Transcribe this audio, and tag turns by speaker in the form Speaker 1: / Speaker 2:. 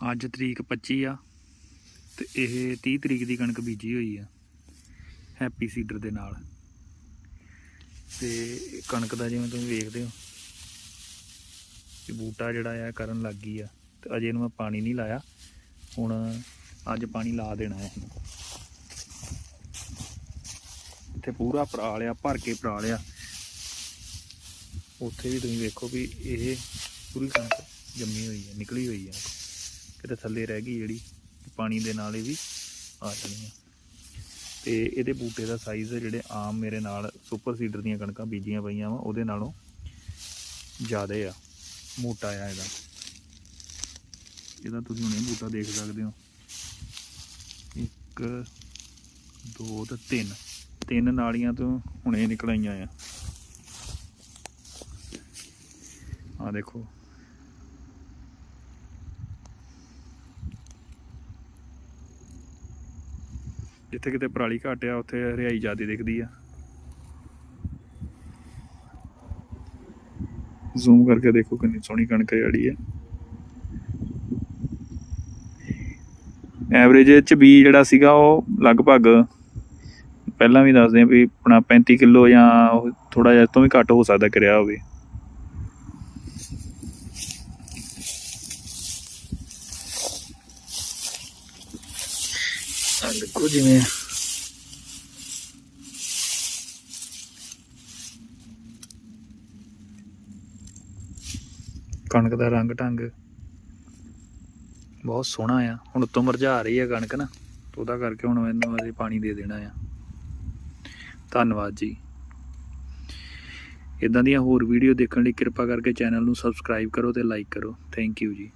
Speaker 1: ਅੱਜ ਤਰੀਕ 25 ਆ ਤੇ ਇਹ 30 ਤਰੀਕ ਦੀ ਕਣਕ ਬੀਜੀ ਹੋਈ ਆ, ਹੈਪੀ ਸੀਡਰ ਦੇ ਨਾਲ। ਤੇ ਕਣਕ ਦਾ ਜਿਵੇਂ ਤੁਸੀਂ ਵੇਖਦੇ ਹੋ ਕਿ ਬੂਟਾ ਜਿਹੜਾ ਆ ਕਰਨ ਲੱਗ ਗਈ ਆ, ਤੇ ਅਜੇ ਇਹਨੂੰ ਮੈਂ ਪਾਣੀ ਨਹੀਂ ਲਾਇਆ, ਹੁਣ ਅੱਜ ਪਾਣੀ ਲਾ ਦੇਣਾ ਹੈ ਇੱਥੇ ਪੂਰਾ ਪਰਾਲਿਆ ਭਰ ਕੇ ਪਰਾਲਿਆ ਉੱਥੇ ਵੀ ਤੁਸੀਂ ਵੇਖੋ ਵੀ ਇਹ ਪੂਰੀ ਕਣਕ ਜੰਮੀ ਹੋਈ ਹੈ ਨਿਕਲੀ ਹੋਈ ਹੈ ਕਿਤੇ ਥੱਲੇ ਰਹਿ ਗਈ ਜਿਹੜੀ, ਪਾਣੀ ਦੇ ਨਾਲ ਇਹ ਵੀ ਆ ਜਾਣੀ ਆ। ਤੇ ਇਹਦੇ ਬੂਟੇ ਦਾ ਸਾਈਜ਼ ਜਿਹੜੇ ਆਮ ਮੇਰੇ ਨਾਲ ਸੁਪਰ ਸੀਡਰ ਦੀਆਂ ਕਣਕਾਂ ਬੀਜੀਆਂ ਪਈਆਂ ਵਾ, ਉਹਦੇ ਨਾਲੋਂ ਜ਼ਿਆਦਾ ਆ, ਮੋਟਾ ਆ ਇਹਦਾ। ਇਹਦਾ ਤੁਸੀਂ ਹੁਣੇ ਬੂਟਾ ਦੇਖ ਸਕਦੇ ਹੋ। ਇੱਕ, ਦੋ ਤੇ ਤਿੰਨ। ਤਿੰਨ ਨਾਲੀਆਂ ਤੋਂ ਹੁਣੇ ਨਿਕਲ ਆਈਆਂ ਆ। ਆ ਦੇਖੋ ਜਿੱਥੇ ਕਿਤੇ ਪਰਾਲੀ ਘੱਟ ਆ, ਉੱਥੇ ਹਰਿਆਈ ਜ਼ਿਆਦਾ ਦਿਖਦੀ ਆ। ਜ਼ੂਮ ਕਰਕੇ ਦੇਖੋ ਕਿੰਨੀ ਸੋਹਣੀ ਕਣਕ ਜਿਹੜੀ ਹੈ। ਐਵਰੇਜ ਚ ਵੀ ਜਿਹੜਾ ਸੀਗਾ ਉਹ ਲਗਭਗ ਪਹਿਲਾਂ ਵੀ ਦੱਸਦੇ ਆ ਵੀ ਆਪਣਾ 35 ਕਿਲੋ ਜਾਂ ਥੋੜਾ ਜਿਹਾ ਇਸ ਤੋਂ ਵੀ ਘੱਟ ਹੋ ਸਕਦਾ, ਕਰਿਆ ਹੋਵੇ। ਆ ਦੇਖੋ ਜਿਵੇਂ ਕਣਕ ਦਾ ਰੰਗ ਢੰਗ ਬਹੁਤ ਸੋਹਣਾ ਆ। ਹੁਣ ਉੱਤੋਂ ਮਰਝਾ ਰਹੀ ਆ ਕਣਕ ਨਾ ਉਹਦਾ ਕਰਕੇ ਹੁਣ ਮੈਨੂੰ ਅਸੀਂ ਪਾਣੀ ਦੇ ਦੇਣਾ ਆ। ਧੰਨਵਾਦ ਜੀ। ਇਦਾਂ ਦੀਆਂ ਹੋਰ ਵੀਡੀਓ ਦੇਖਣ ਲਈ ਕਿਰਪਾ ਕਰਕੇ ਚੈਨਲ ਨੂੰ ਸਬਸਕ੍ਰਾਈਬ ਕਰੋ ਤੇ ਲਾਈਕ ਕਰੋ। ਥੈਂਕ ਯੂ ਜੀ।